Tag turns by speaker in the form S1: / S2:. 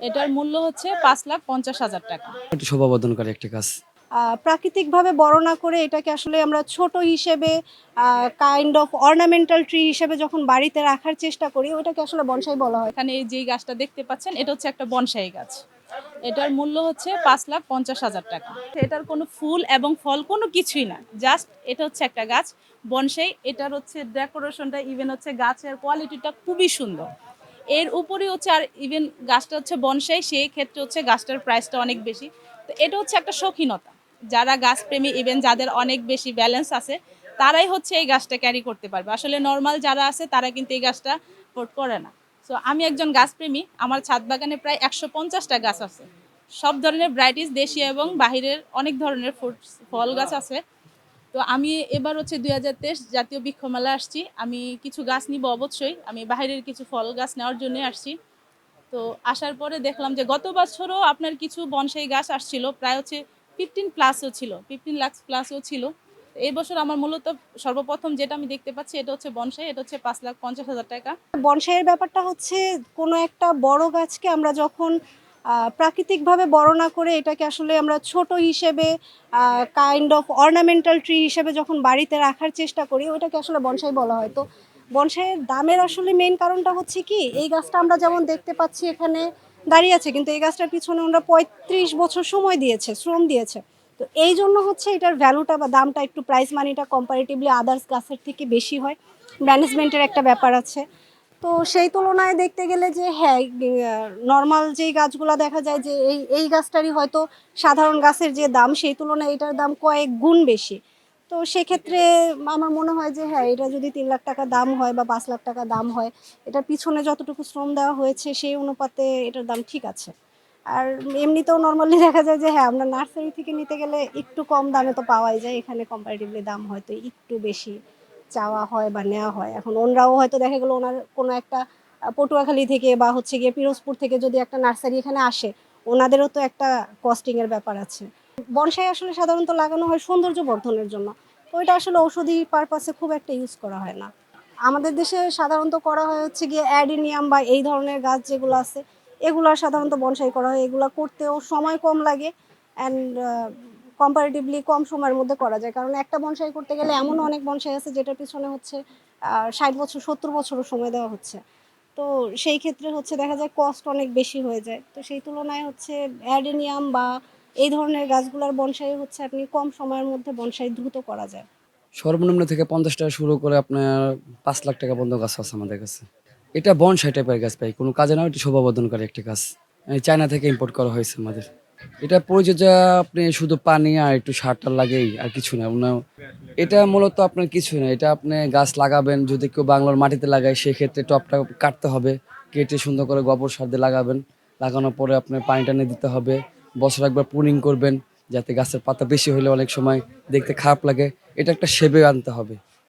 S1: এটার মূল্য হচ্ছে পাঁচ লাখ পঞ্চাশ হাজার টাকা।
S2: একটু শোভাবর্ধনকারী একটা গাছ
S3: আহ, প্রাকৃতিকভাবে বড় না করে এটাকে আসলে আমরা ছোট হিসেবে কাইন্ড অফ অর্নামেন্টাল ট্রি হিসেবে যখন বাড়িতে রাখার চেষ্টা করি ওটাকে আসলে বনসাই বলা হয়।
S1: এখানে এই যে গাছটা দেখতে পাচ্ছেন এটা হচ্ছে একটা বনসাই গাছ। এটার মূল্য হচ্ছে পাঁচ লাখ পঞ্চাশ হাজার টাকা। এটার কোনো ফুল এবং ফল কোনো কিছুই না। জাস্ট এটা হচ্ছে একটা গাছ বনসাই। এটার হচ্ছে ডেকোরেশনটা ইভেন হচ্ছে গাছের কোয়ালিটিটা খুবই সুন্দর। এর উপরে হচ্ছে আর ইভেন গাছটা হচ্ছে বনসাই, সেই ক্ষেত্রে হচ্ছে গাছটার প্রাইসটা অনেক বেশি। তো এটা হচ্ছে একটা শৌখিনতা। যারা গাছপ্রেমী ইভেন যাদের অনেক বেশি ব্যালেন্স আছে, তারাই হচ্ছে এই গাছটা ক্যারি করতে পারবে। আসলে নর্মাল যারা আছে, তারা কিন্তু এই গাছটা পোর্ট করে না। সো আমি একজন গাছপ্রেমী, আমার ছাদ বাগানে প্রায় একশো পঞ্চাশটা গাছ আছে। সব ধরনের ভ্যারাইটিস দেশীয় এবং বাহিরের অনেক ধরনের ফ্রুটস ফল গাছ আছে। তো আমি এবার হচ্ছে দুই হাজার তেইশ জাতীয় বৃক্ষমেলা আসছি। আমি কিছু গাছ নিব অবশ্যই। আমি বাইরের কিছু ফল গাছ নেওয়ার জন্য আসছি। তো আসার পরে দেখলাম যে গত বছরও আপনার কিছু বনসাই গাছ আসছিল। প্রায় হচ্ছে ফিফটিন প্লাসও ছিল। ফিফটিন লাখ প্লাসও ছিল। এই বছর আমার মূলত সর্বপ্রথম যেটা আমি দেখতে পাচ্ছি, এটা হচ্ছে বনসাই। এটা হচ্ছে পাঁচ লাখ পঞ্চাশ হাজার টাকা।
S3: বনসাইয়ের ব্যাপারটা হচ্ছে কোনো একটা বড় গাছকে আমরা যখন প্রাকৃতিকভাবে বড় না করে এটাকে আসলে আমরা ছোট হিসেবে কাইন্ড অফ অর্নামেন্টাল ট্রি হিসেবে যখন বাড়িতে রাখার চেষ্টা করি ওটাকে আসলে বনসাই বলা হয়। তো বনসাইয়ের দামের আসলে মেন কারণটা হচ্ছে কি, এই গাছটা আমরা যেমন দেখতে পাচ্ছি এখানে দাঁড়িয়ে আছে, কিন্তু এই গাছটার পিছনে ওনারা পঁয়ত্রিশ বছর সময় দিয়েছে, শ্রম দিয়েছে। তো এই জন্য হচ্ছে এটার ভ্যালুটা বা দামটা একটু প্রাইস মানিটা কম্পারেটিভলি আদার্স গাছের থেকে বেশি হয়। ম্যানেজমেন্টের একটা ব্যাপার আছে। তো সেই তুলনায় দেখতে গেলে যে হ্যাঁ নর্মাল যেই গাছগুলো দেখা যায় যে এই এই গাছটারই হয়তো সাধারণ গাছের যে দাম, সেই তুলনায় এটার দাম কয়েক গুণ বেশি। তো সেক্ষেত্রে আমার মনে হয় যে হ্যাঁ এটা যদি তিন লাখ টাকা দাম হয় বা পাঁচ লাখ টাকা দাম হয়, এটার পিছনে যতটুকু শ্রম দেওয়া হয়েছে, সেই অনুপাতে এটার দাম ঠিক আছে। আর এমনিতেও নর্মালি দেখা যায় যে হ্যাঁ আমরা নার্সারি থেকে নিতে গেলে একটু কম দামে তো পাওয়াই যায়, এখানে কম্পারেটিভলি দাম হয়তো একটু বেশি। চাওয়া হয় বা নেওয়া হয়। এখন ওনরাও হয়তো দেখা গেলো ওনার কোনো একটা পটুয়াখালী থেকে বা হচ্ছে গিয়ে পিরোজপুর থেকে যদি একটা নার্সারি এখানে আসে, ওনাদেরও তো একটা কস্টিংয়ের ব্যাপার আছে। বনসাই আসলে সাধারণত লাগানো হয় সৌন্দর্য বর্ধনের জন্য। তো এটা আসলে ঔষধি পারপাসে খুব একটা ইউজ করা হয় না। আমাদের দেশে সাধারণত করা হয় হচ্ছে গিয়ে অ্যাডিনিয়াম বা এই ধরনের গাছ যেগুলো আছে, এগুলো সাধারণত বনসাই করা হয়। এগুলো করতেও সময় কম লাগে অ্যান্ড কম্পারেটিভলি কম সময়ের মধ্যে করা যায়। কারণ একটা বনসাই করতে গেলে এমন অনেক বনসাই আছে যেটার পিছনে হচ্ছে ষাট বছর, সত্তর বছরও সময় দেওয়া হচ্ছে। তো সেই ক্ষেত্রে হচ্ছে দেখা যায় কস্ট অনেক বেশি হয়ে যায়। তো সেই তুলনায় হচ্ছে অ্যাডেনিয়াম বা এই ধরনের গাছগুলোর বনসাই হচ্ছে আপনি কম সময়ের মধ্যে বনসাই দ্রুত করা যায়।
S2: সর্বনিম্ন থেকে পঞ্চাশ টাকা শুরু করে আপনার পাঁচ লাখ টাকা পর্যন্ত গাছ আছে আমাদের কাছে। এটা বনসাই টাইপের গাছ পাই কোনো কাজে না, এটি শোভাবর্ধনকারী একটা গাছ। চায়না থেকে ইম্পোর্ট করা হয়েছে আমাদের। এটা পরিচর্যা আপনি শুধু পানি আর একটু সারটার লাগেই, আর কিছু না। এটা মূলত আপনার কিছু না, এটা আপনি গাছ লাগাবেন, যদি কেউ বাংলার মাটিতে লাগায়, সেক্ষেত্রে টপটা কাটতে হবে, কেটে সুন্দর করে গোবর সার দিয়ে লাগাবেন। লাগানোর পরে আপনার পানি টানি দিতে হবে, বছর একবার পুনিং করবেন, যাতে গাছের পাতা বেশি হলে অনেক সময় দেখতে খারাপ লাগে। এটা একটা সেবে আনতে হবে।